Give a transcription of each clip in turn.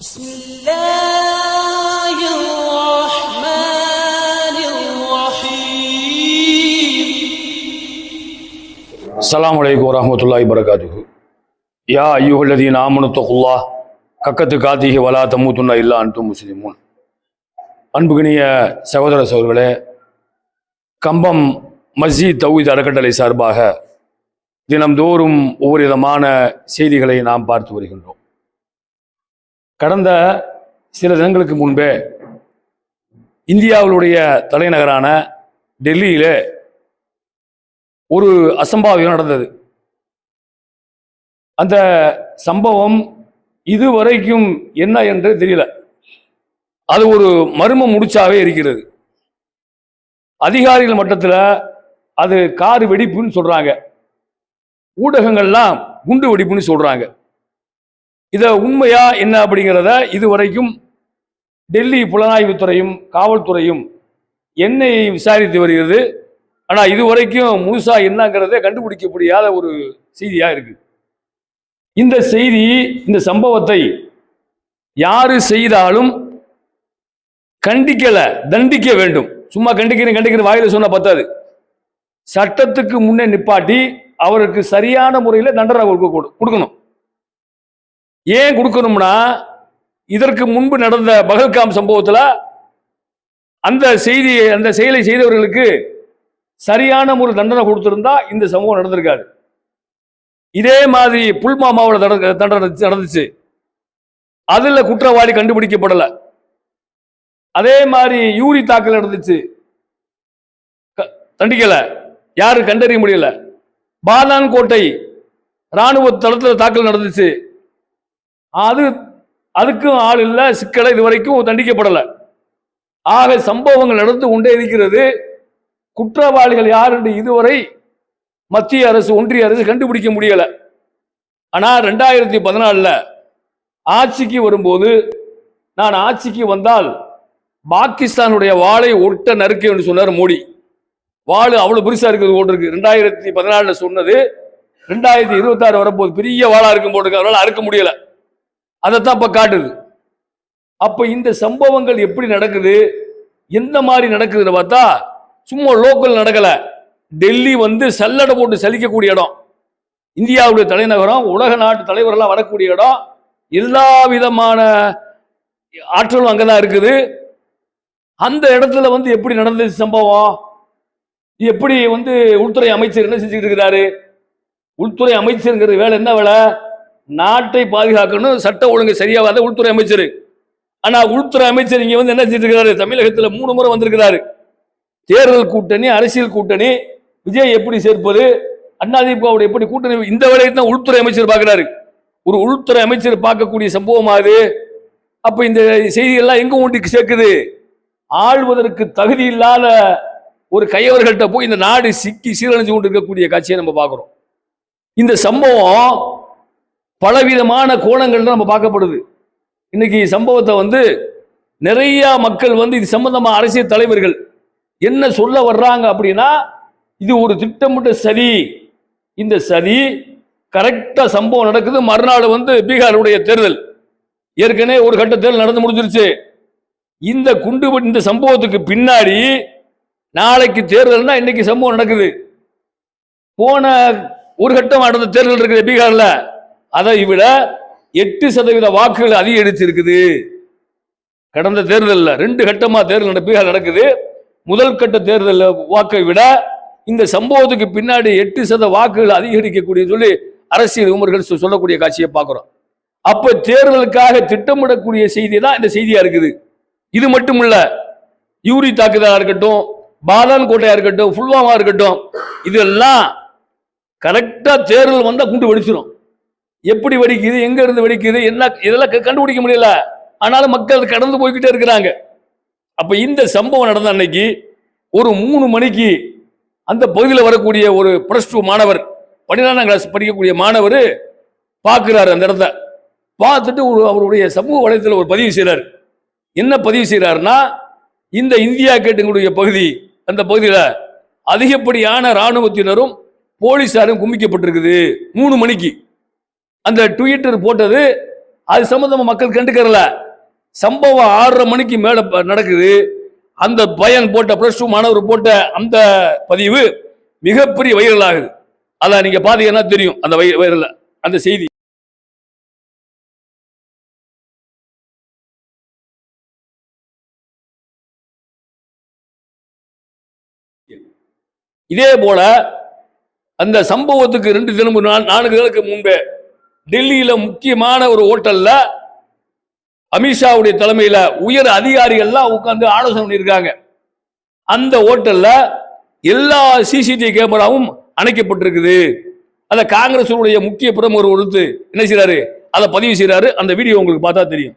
بسم الله الرحمن الرحيم அஸ்ஸலாமு அலைக்கும் வரஹ்மத்துல்லாஹி வரகாத்துஹு யா ஐயுஹல்லதீன ஆமனு தகுல்லாஹ் கக்கத்து காத்திஹி வலா தமூத்துன்னா இல்லா அன்தும் முஸ்லிமூன் அன்புகினிய சகோதர சகோதரர்களே கம்பம் மஸ்ஜித் தௌஹீத் அறக்கட்டளை சார்பாக தினம்தோறும் ஒவ்வொரு விதமான செய்திகளை நாம் பார்த்து வருகின்றோம் கடந்த சில தினங்களுக்கு முன்பே இந்தியாவுடைய தலைநகரான டெல்லியிலே ஒரு அசம்பாவியம் நடந்தது. அந்த சம்பவம் இதுவரைக்கும் என்ன என்று தெரியல. அது ஒரு மர்ம முடிச்சாவே இருக்கிறது. அதிகாரிகள் மட்டத்தில் அது கார் வெடிப்புன்னு சொல்கிறாங்க ஊடகங்கள்லாம் குண்டு வெடிப்புன்னு சொல்கிறாங்க இதை உண்மையா என்ன அப்படிங்கிறத இதுவரைக்கும் டெல்லி புலனாய்வுத்துறையும் காவல்துறையும் எண்ணெயை விசாரித்து வருகிறது. ஆனால் இதுவரைக்கும் முழுசா என்னங்கிறத கண்டுபிடிக்க முடியாத ஒரு செய்தியாக இருக்குது இந்த செய்தி இந்த சம்பவத்தை யாரு செய்தாலும் கண்டிக்கலை தண்டிக்க வேண்டும். சும்மா கண்டிக்கிறேன் கண்டிக்கிற வாயில் சொன்னால் பத்தாது. சட்டத்துக்கு முன்னே நிப்பாட்டி அவருக்கு சரியான முறையில் தண்டனை கொடுக்க கொடு- கொடுக்கணும். ஏன் கொடுக்கணும்னா இதற்கு முன்பு நடந்த பகல்காம் சம்பவத்தில் அந்த செய்தி அந்த செயலை செய்தவர்களுக்கு சரியான ஒரு தண்டனை கொடுத்துருந்தா இந்த சம்பவம் நடந்திருக்காது. இதே மாதிரி புல்மாமாவோட தட- தண்டனை நடந்துச்சு அதில் குற்றவாளி கண்டுபிடிக்கப்படலை. அதே மாதிரி யூரி தாக்கல் நடந்துச்சு. க- யாரும் கண்டறிய முடியல. பாதான் கோட்டை ராணுவ தளத்தில் தாக்கல் நடந்துச்சு. அது அதுக்கும் ஆள் இல்லை சிக்கலை இதுவரைக்கும் தண்டிக்கப்படலை. ஆக சம்பவங்கள் நடந்து கொண்டே இருக்கிறது. குற்றவாளிகள் யார் என்று இதுவரை மத்திய அரசு ஒன்றிய அரசு கண்டுபிடிக்க முடியலை. ஆனால் ரெண்டாயிரத்தி பதினாலில் ஆட்சிக்கு வரும்போது நான் ஆட்சிக்கு வந்தால் பாகிஸ்தானுடைய வாளை ஒட்ட நறுக்கு என்று சொன்னார் மோடி. வாள் அவ்வளோ பெருசாக இருக்குது போட்டு இருக்கு ரெண்டாயிரத்தி பதினாலில் சொன்னது ரெண்டாயிரத்தி இருபத்தாறு வரப்போது பெரிய வாளா இருக்கும் போட்டிருக்கு. அவரால் அறுக்க முடியலை. அதைத்தான் இப்போ காட்டுது. அப்போ இந்த சம்பவங்கள் எப்படி நடக்குது? எந்த மாதிரி நடக்குதுன்னு பார்த்தா சும்மா லோக்கல் நடக்கலை. டெல்லி வந்து சல்லடை போட்டு சலிக்கக்கூடிய இடம். இந்தியாவுடைய தலைநகரம் உலக நாட்டு தலைவரெல்லாம் வரக்கூடிய இடம். எல்லா விதமான ஆற்றலும் அங்கே தான் இருக்குது. அந்த இடத்துல வந்து எப்படி நடந்தது சம்பவம்? எப்படி வந்து உள்துறை அமைச்சர் என்ன செஞ்சுட்டு இருக்கிறாரு உள்துறை அமைச்சருங்கிற வேலை என்ன வேலை? நாட்டை பாதுகாக்கணும் சட்ட ஒழுங்கு சரியாகாத உள்துறை அமைச்சர். ஆனால் உள்துறை அமைச்சர் இங்கே வந்து என்ன செஞ்சிருக்கிறாரு? தமிழகத்தில் மூணு முறை வந்திருக்கிறாரு. தேர்தல் கூட்டணி அரசியல் கூட்டணி விஜய் எப்படி சேர்ப்பது அண்ணாதிமுகவுடைய எப்படி கூட்டணி இந்த வேலையை தான் உள்துறை அமைச்சர் பார்க்குறாரு. ஒரு உள்துறை அமைச்சர் பார்க்கக்கூடிய சம்பவம் அது. அப்போ இந்த செய்திகள்லாம் எங்கே ஒன்றுக்கு சேர்க்குது? ஆள்வதற்கு தகுதி இல்லாத ஒரு கையவர்கள்ட்ட போய் இந்த நாடு சிக்கி சீரழிஞ்சு கொண்டு இருக்கக்கூடிய காட்சியை நம்ம பார்க்குறோம். இந்த சம்பவம் பலவிதமான கோணங்கள்னு நம்ம பார்க்கப்படுது. இன்னைக்கு சம்பவத்தை வந்து நிறைய மக்கள் வந்து இது சம்பந்தமாக அரசியல் தலைவர்கள் என்ன சொல்ல வர்றாங்க அப்படின்னா இது ஒரு திட்டமிட்ட சதி. இந்த சதி கரெக்டாக சம்பவம் நடக்குது. மறுநாள் வந்து பீகாருடைய தேர்தல். ஏற்கனவே ஒரு கட்ட தேர்தல் நடந்து முடிஞ்சிருச்சு. இந்த குண்டு இந்த சம்பவத்துக்கு பின்னாடி நாளைக்கு தேர்தல்னா இன்னைக்கு சம்பவம் நடக்குது. போன ஒரு கட்டம் நடந்த தேர்தல் இருக்குது பீகாரில். அதை விட எட்டு சதவீத வாக்குகள் அதிகரிச்சிருக்குது. கடந்த தேர்தலில் ரெண்டு கட்டமாக தேர்தல் நடப்பு நடக்குது. முதல் கட்ட தேர்தலில் வாக்கை விட இந்த சம்பவத்துக்கு பின்னாடி எட்டு சத வாக்குகள் அதிகரிக்கக்கூடிய சொல்லி அரசியல் விமர்கள் சொல்லக்கூடிய காட்சியை பார்க்குறோம். அப்போ தேர்தலுக்காக திட்டமிடக்கூடிய செய்தி தான் இந்த செய்தியாக இருக்குது. இது மட்டும் இல்லை யூரி தாக்குதலாக இருக்கட்டும் பாலான் கோட்டையாக இருக்கட்டும் புல்வாமா இருக்கட்டும் இதெல்லாம் கரெக்டாக தேர்தல் வந்தால் குண்டு வெடிச்சிடும் எப்படி வெடிக்குது எங்க இருந்து வெடிக்குது என்ன இதெல்லாம் க- கண்டுபிடிக்க முடியல. ஆனாலும் மக்கள் கடந்து போய்கிட்டே இருக்கிறாங்க. அப்ப இந்த சம்பவம் நடந்த அன்னைக்கு ஒரு மூணு மணிக்கு அந்த பகுதியில் வரக்கூடிய ஒரு பிளஸ் டூ மாணவர் பன்னிரெண்டாம் கிளாஸ் படிக்கக்கூடிய மாணவர் பார்க்குறாரு அந்த இடத்த. பார்த்துட்டு ஒரு அவருடைய சமூக வலைத்தளத்தில் ஒரு பதிவு செய்கிறார் என்ன பதிவு செய்கிறாருன்னா இந்த இந்தியா கேட்டுங்களுடைய பகுதி அந்த பகுதியில் அதிகப்படியான இராணுவத்தினரும் போலீசாரும் குமிக்கப்பட்டிருக்குது மூணு மணிக்கு. அந்த ட்விட்டர் போட்டது அது சம்மந்தமாக மக்கள் கண்டுக்கிறல. சம்பவம் ஆறரை மணிக்கு மேலே நடக்குது. அந்த பயன் போட்ட ப்ளஸ் டூ மாணவர் போட்ட அந்த பதிவு மிகப்பெரிய வைரல் ஆகுது. அதை நீங்கள் பார்த்தீங்கன்னா தெரியும் அந்த வை வைரலில் அந்த செய்தி. இதே போல அந்த சம்பவத்துக்கு ரெண்டு தினம் நான்கு நாளுக்கு முன்பே டெல்லியில முக்கியமான ஒரு ஹோட்டல்ல அமித்ஷாவுடைய தலைமையில உயர் அதிகாரிகள்லாம் உட்கார்ந்து ஆலோசனை பண்ணியிருக்காங்க. அந்த ஹோட்டல்ல எல்லா சிசிடிவி கேமராவும் அணைக்கப்பட்டிருக்குது. அதை காங்கிரசுடைய முக்கிய பிரமுகர் ஒருத்து என்ன செய்யறாரு அதை பதிவு செய்யறாரு அந்த வீடியோ உங்களுக்கு பார்த்தா தெரியும்.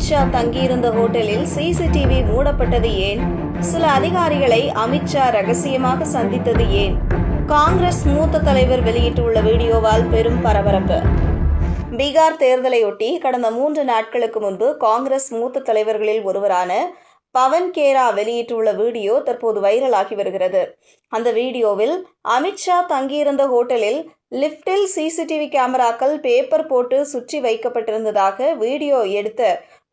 அமித்ஷா தங்கியிருந்த ஹோட்டலில் சிசிடிவி மூடப்பட்டது ஏன்? சில அதிகாரிகளை அமித்ஷா ரகசியமாக சந்தித்தது ஏன்? காங்கிரஸ் மூத்த தலைவர் வெளியிட்டுள்ள வீடியோவால் பெரும் பரபரப்பு. பீகார் தேர்தலையொட்டி கடந்த மூன்று நாட்களுக்கு முன்பு காங்கிரஸ் மூத்த தலைவர்களில் ஒருவரான பவன் கேரா வெளியிட்டுள்ள வீடியோ தற்போது வைரலாகி வருகிறது. அந்த வீடியோவில் அமித்ஷா தங்கியிருந்த ஹோட்டலில் லிப்டில் சிசிடிவி கேமராக்கள் பேப்பர் போட்டு சுற்றி வைக்கப்பட்டிருந்ததாக வீடியோ எடுத்த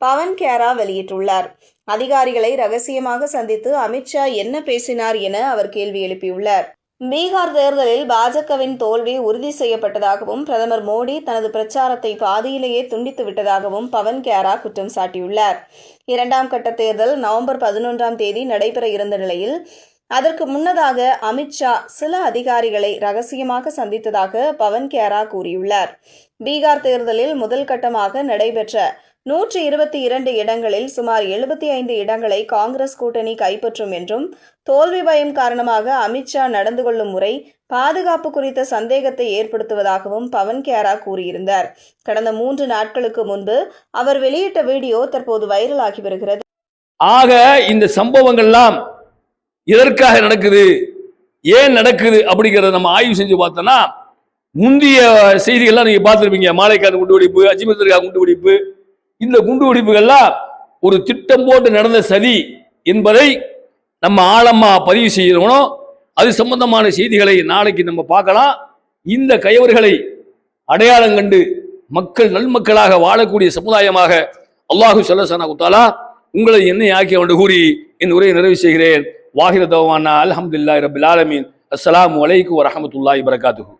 பவன் கேரா வெளியிட்டுள்ளார். அதிகாரிகளை ரகசியமாக சந்தித்து அமித்ஷா என்ன பேசினார் என அவர் கேள்வி எழுப்பியுள்ளார். பீகார் தேர்தலில் பாஜகவின் தோல்வி உறுதி செய்யப்பட்டதாகவும் பிரதமர் மோடி தனது பிரச்சாரத்தை பாதியிலேயே துண்டித்து விட்டதாகவும் பவன் கேரா குற்றம் சாட்டியுள்ளார். இரண்டாம் கட்ட தேர்தல் நவம்பர் பதினொன்றாம் தேதி நடைபெற இருந்த நிலையில் அதற்கு முன்னதாக அமித்ஷா சில அதிகாரிகளை ரகசியமாக சந்தித்ததாக பவன் கேரா கூறியுள்ளார். பீகார் தேர்தலில் முதல் கட்டமாக நடைபெற்ற நூற்றி இருபத்தி இரண்டு இடங்களில் சுமார் எழுபத்தி ஐந்து இடங்களை காங்கிரஸ் கூட்டணி கைப்பற்றும் என்றும் தோல்வி பயம் காரணமாக அமித்ஷா நடந்து கொள்ளும் முறை பாதுகாப்பு குறித்த சந்தேகத்தை ஏற்படுத்துவதாகவும் பவன் கேரா கூறியிருந்தார். கடந்த மூன்று நாட்களுக்கு முன்பு அவர் வெளியிட்ட வீடியோ தற்போது வைரலாகி வருகிறது. ஆக இந்த சம்பவங்கள்லாம் எதற்காக நடக்குது ஏன் நடக்குது அப்படிங்கிறத நம்ம ஆய்வு செஞ்சு பார்த்தோம்னா முந்தைய செய்திகள்லாம் நீங்க பார்த்துருப்பீங்க. மாலைக்காடு குண்டுவெடிப்பு அஜிமத்திற்காக குண்டுவெடிப்பு இந்த குண்டுவெடிப்புகள்லாம் ஒரு திட்டம் போட்டு நடந்த சதி என்பதை நம்ம ஆழமா பதிவு செய்யணும். அது சம்பந்தமான செய்திகளை நாளைக்கு நம்ம பார்க்கலாம். இந்த கயவர்களை அடையாளம் கண்டு மக்கள் நல்மக்களாக வாழக்கூடிய சமுதாயமாக அல்லாஹு சல்லசனா குத்தாலா உங்களை என்னை ஆக்கிய என்று கூறி என் உரையை நிறைவு செய்கிறேன். வாஹிர தவானா அலமதுல்லா ரபில் ஆலமீன். அஸ்லாம் வலைக்கு வரஹமத்துல்லாஹி வரகாத்துஹு